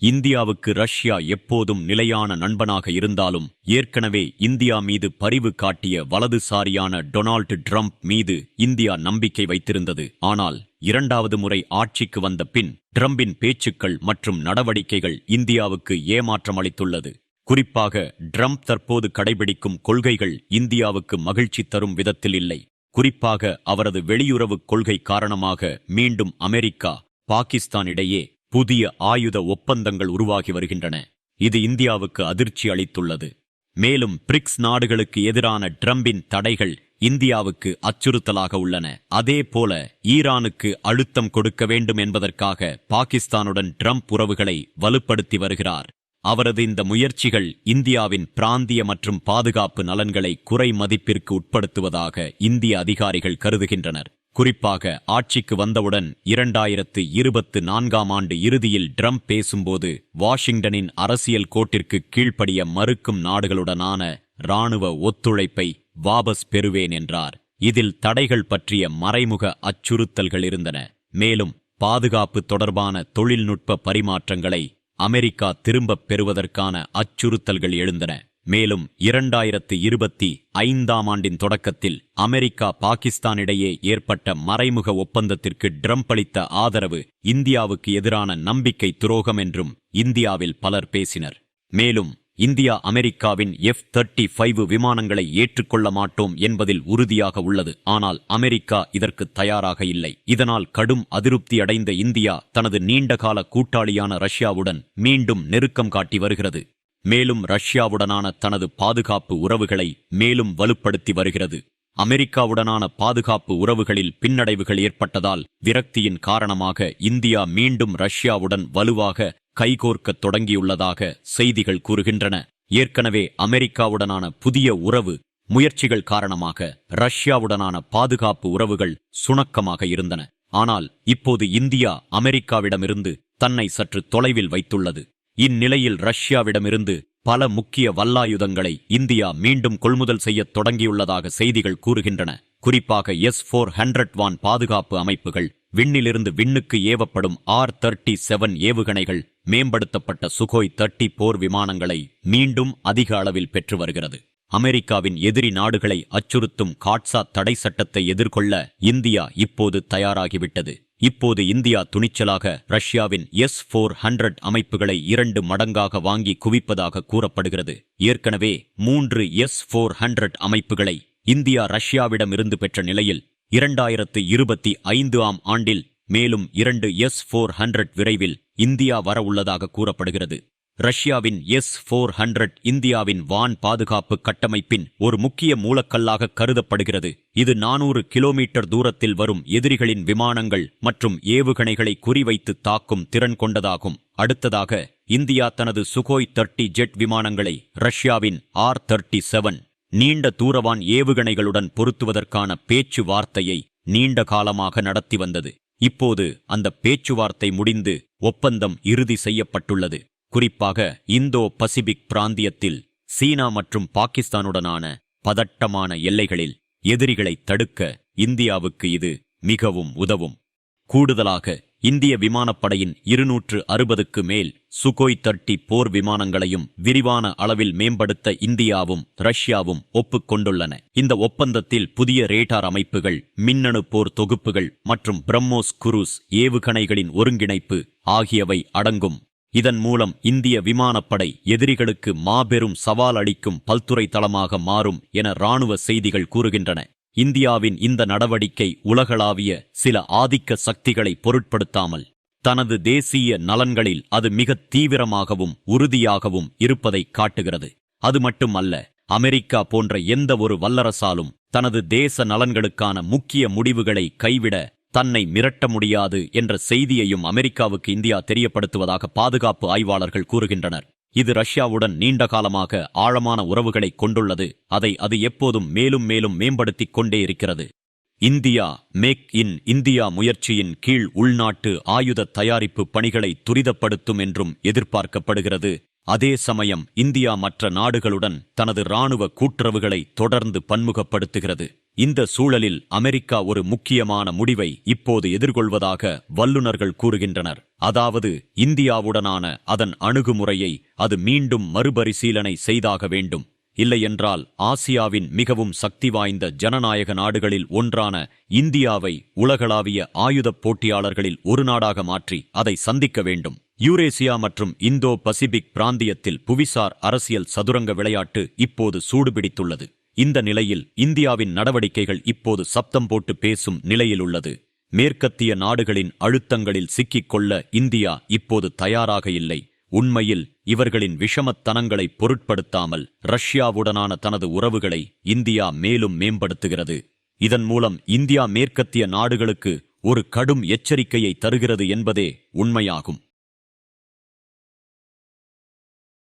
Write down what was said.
இந்தியாவுக்கு ரஷ்யா எப்போதும் நிலையான நண்பனாக இருந்தாலும் ஏற்கனவே இந்தியா மீது பரிவு காட்டிய வலதுசாரியான டொனால்டு ட்ரம்ப் மீது இந்தியா நம்பிக்கை வைத்திருந்தது. ஆனால் இரண்டாவது முறை ஆட்சிக்கு வந்த பின் ட்ரம்பின் பேச்சுக்கள் மற்றும் நடவடிக்கைகள் இந்தியாவுக்கு ஏமாற்றம் அளித்துள்ளது குறிப்பாக ட்ரம்ப் தற்போது கடைபிடிக்கும் கொள்கைகள் இந்தியாவுக்கு மகிழ்ச்சி தரும் விதத்தில் இல்லை. குறிப்பாக அவரது வெளியுறவுக் கொள்கை காரணமாக மீண்டும் அமெரிக்கா பாகிஸ்தான் இடையே புதிய ஆயுத ஒப்பந்தங்கள் உருவாகி வருகின்றன. இது இந்தியாவுக்கு அதிர்ச்சி அளித்துள்ளது. மேலும் பிரிக்ஸ் நாடுகளுக்கு எதிரான ட்ரம்பின் தடைகள் இந்தியாவுக்கு அச்சுறுத்தலாக உள்ளன. அதே போல ஈரானுக்கு அழுத்தம் கொடுக்க வேண்டும் என்பதற்காக பாகிஸ்தானுடன் ட்ரம்ப் உறவுகளை வலுப்படுத்தி வருகிறார். அவரது இந்த முயற்சிகள் இந்தியாவின் பிராந்திய மற்றும் பாதுகாப்பு நலன்களை குறை மதிப்பிற்கு உட்படுத்துவதாக இந்திய அதிகாரிகள் கருதுகின்றனர். குறிப்பாக ஆட்சிக்கு வந்தவுடன் இரண்டாயிரத்து இருபத்து நான்காம் ஆண்டு இறுதியில் ட்ரம்ப் பேசும்போது வாஷிங்டனின் அரசியல் கோட்டிற்கு கீழ்ப்படிய மறுக்கும் நாடுகளுடனான இராணுவ ஒத்துழைப்பை வாபஸ் பெறுவேன் என்றார். இதில் தடைகள் பற்றிய மறைமுக அச்சுறுத்தல்கள் இருந்தன. மேலும் பாதுகாப்பு தொடர்பான தொழில்நுட்ப பரிமாற்றங்களை அமெரிக்கா திரும்பப் பெறுவதற்கான அச்சுறுத்தல்கள் எழுந்தன. மேலும் இரண்டாயிரத்து இருபத்தி ஐந்தாம் ஆண்டின் தொடக்கத்தில் அமெரிக்கா பாகிஸ்தானிடையே ஏற்பட்ட மறைமுக ஒப்பந்தத்திற்கு ட்ரம்ப் அளித்த ஆதரவு இந்தியாவுக்கு எதிரான நம்பிக்கை துரோகம் என்றும் இந்தியாவில் பலர் பேசினர். மேலும் இந்தியா அமெரிக்காவின் எஃப் தேர்ட்டி ஃபைவ் விமானங்களை ஏற்றுக்கொள்ள மாட்டோம் என்பதில் உறுதியாக உள்ளது. ஆனால் அமெரிக்கா இதற்கு தயாராக இல்லை. இதனால் கடும் அதிருப்தி அடைந்த இந்தியா தனது நீண்டகால கூட்டாளியான ரஷ்யாவுடன் மீண்டும் நெருக்கம் காட்டி வருகிறது. மேலும் ரஷ்யாவுடனான தனது பாதுகாப்பு உறவுகளை மேலும் வலுப்படுத்தி வருகிறது. அமெரிக்காவுடனான பாதுகாப்பு உறவுகளில் பின்னடைவுகள் ஏற்பட்டதால் விரக்தியின் காரணமாக இந்தியா மீண்டும் ரஷ்யாவுடன் வலுவாக கைகோர்க்கத் தொடங்கியுள்ளதாக செய்திகள் கூறுகின்றன. ஏற்கனவே அமெரிக்காவுடனான புதிய உறவு முயற்சிகள் காரணமாக ரஷ்யாவுடனான பாதுகாப்பு உறவுகள் சுணக்கமாக இருந்தன. ஆனால் இப்போது இந்தியா அமெரிக்காவிடமிருந்து தன்னை சற்று தொலைவில் வைத்துள்ளது. இந்நிலையில் ரஷ்யாவிடமிருந்து பல முக்கிய வல்லாயுதங்களை இந்தியா மீண்டும் கொள்முதல் செய்யத் தொடங்கியுள்ளதாக செய்திகள் கூறுகின்றன. குறிப்பாக எஸ் போர் ஹண்ட்ரட் வான் பாதுகாப்பு அமைப்புகள் விண்ணிலிருந்து விண்ணுக்கு ஏவப்படும் ஆர் தேர்ட்டி செவன் ஏவுகணைகள் மேம்படுத்தப்பட்ட சுகோய் தேர்ட்டி போர் விமானங்களை மீண்டும் அதிக அளவில் பெற்று வருகிறது. அமெரிக்காவின் எதிரி நாடுகளை அச்சுறுத்தும் காட்சா தடை சட்டத்தை எதிர்கொள்ள இந்தியா இப்போது தயாராகிவிட்டது. இப்போது இந்தியா துணிச்சலாக ரஷ்யாவின் எஸ் போர் ஹண்ட்ரட் அமைப்புகளை இரண்டு மடங்காக வாங்கி குவிப்பதாக கூறப்படுகிறது. ஏற்கனவே மூன்று எஸ் போர் ஹண்ட்ரட் அமைப்புகளை இந்தியா ரஷ்யாவிடம் இருந்து பெற்ற நிலையில் இரண்டாயிரத்து இருபத்தி ஐந்து ஆம் ஆண்டில் மேலும் இரண்டு எஸ் போர் ஹண்ட்ரட் விரைவில் இந்தியா வரவுள்ளதாக கூறப்படுகிறது. ரஷ்யாவின் எஸ் போர் ஹண்ட்ரட் இந்தியாவின் வான் பாதுகாப்பு கட்டமைப்பின் ஒரு முக்கிய மூலக்கல்லாக கருதப்படுகிறது. இது நானூறு கிலோமீட்டர் தூரத்தில் வரும் எதிரிகளின் விமானங்கள் மற்றும் ஏவுகணைகளை குறிவைத்து தாக்கும் திறன் கொண்டதாகும். அடுத்ததாக இந்தியா தனது சுகோய் தர்ட்டி ஜெட் விமானங்களை ரஷ்யாவின் ஆர் தர்ட்டி செவன் நீண்ட தூரவான் ஏவுகணைகளுடன் பொருத்துவதற்கான பேச்சுவார்த்தையை நீண்ட காலமாக நடத்தி வந்தது. இப்போது அந்த பேச்சுவார்த்தை முடிந்து ஒப்பந்தம் இறுதி செய்யப்பட்டுள்ளது. குறிப்பாக இந்தோ பசிபிக் பிராந்தியத்தில் சீனா மற்றும் பாகிஸ்தானுடனான பதட்டமான எல்லைகளில் எதிரிகளை தடுக்க இந்தியாவுக்கு இது மிகவும் உதவும். கூடுதலாக இந்திய விமானப்படையின் இருநூற்று அறுபதுக்கு மேல் சுகோய் தட்டி போர் விமானங்களையும் விரிவான அளவில் மேம்படுத்த இந்தியாவும் ரஷ்யாவும் ஒப்புக்கொண்டுள்ளன இந்த ஒப்பந்தத்தில் புதிய ரேடார் அமைப்புகள் மின்னணு போர் தொகுப்புகள் மற்றும் பிரம்மோஸ் குரூஸ் ஏவுகணைகளின் ஒருங்கிணைப்பு ஆகியவை அடங்கும். இதன் மூலம் இந்திய விமானப்படை எதிரிகளுக்கு மாபெரும் சவால் அளிக்கும் பல்துறை தளமாக மாறும் என ராணுவ செய்திகள் கூறுகின்றன. இந்தியாவின் இந்த நடவடிக்கை உலகளாவிய சில ஆதிக்க சக்திகளை பொருட்படுத்தாமல் தனது தேசிய நலன்களில் அது மிக தீவிரமாகவும் உறுதியாகவும் இருப்பதை காட்டுகிறது. அது மட்டுமல்ல அமெரிக்கா போன்ற எந்த ஒரு வல்லரசாலும் தனது தேச நலன்களுக்கான முக்கிய முடிவுகளை கைவிட தன்னை மிரட்ட முடியாது என்ற செய்தியையும் அமெரிக்காவுக்கு இந்தியா தெரியப்படுத்துவதாக பாதுகாப்பு ஆய்வாளர்கள் கூறுகின்றனர். இது ரஷ்யாவுடன் நீண்ட காலமாக ஆழமான உறவுகளை கொண்டுள்ளது. அதை அது எப்போதும் மேலும் மேலும் மேம்படுத்திக் கொண்டே இருக்கிறது. இந்தியா மேக் இன் இந்தியா முயற்சியின் கீழ் உள்நாட்டு ஆயுத தயாரிப்பு பணிகளை துரிதப்படுத்தும் என்றும் எதிர்பார்க்கப்படுகிறது. அதே சமயம் இந்தியா மற்ற நாடுகளுடன் தனது இராணுவ கூட்டுறவுகளை தொடர்ந்து பன்முகப்படுத்துகிறது. இந்த சூழலில் அமெரிக்கா ஒரு முக்கியமான முடிவை இப்போது எதிர்கொள்வதாக வல்லுநர்கள் கூறுகின்றனர். அதாவது இந்தியாவுடனான அதன் அணுகுமுறையை அது மீண்டும் மறுபரிசீலனை செய்தாக வேண்டும். இல்லையென்றால் ஆசியாவின் மிகவும் சக்தி வாய்ந்த ஜனநாயக நாடுகளில் ஒன்றான இந்தியாவை உலகளாவிய ஆயுதப் போட்டியாளர்களில் ஒரு நாடாக மாற்றி அதை சந்திக்க வேண்டும். யூரேசியா மற்றும் இந்தோ பசிபிக் பிராந்தியத்தில் புவிசார் அரசியல் சதுரங்க விளையாட்டு இப்போது சூடுபிடித்துள்ளது. இந்த நிலையில் இந்தியாவின் நடவடிக்கைகள் இப்போது சப்தம் போட்டு பேசும் நிலையில் உள்ளது. மேற்கத்திய நாடுகளின் அழுத்தங்களில் சிக்கிக்கொள்ள இந்தியா இப்போது தயாராக இல்லை. உண்மையில் இவர்களின் விஷமத்தனங்களை பொருட்படுத்தாமல் ரஷ்யாவுடனான தனது உறவுகளை இந்தியா மேலும் மேம்படுத்துகிறது. இதன் மூலம் இந்தியா மேற்கத்திய நாடுகளுக்கு ஒரு கடும் எச்சரிக்கையை தருகிறது என்பதே உண்மையாகும்.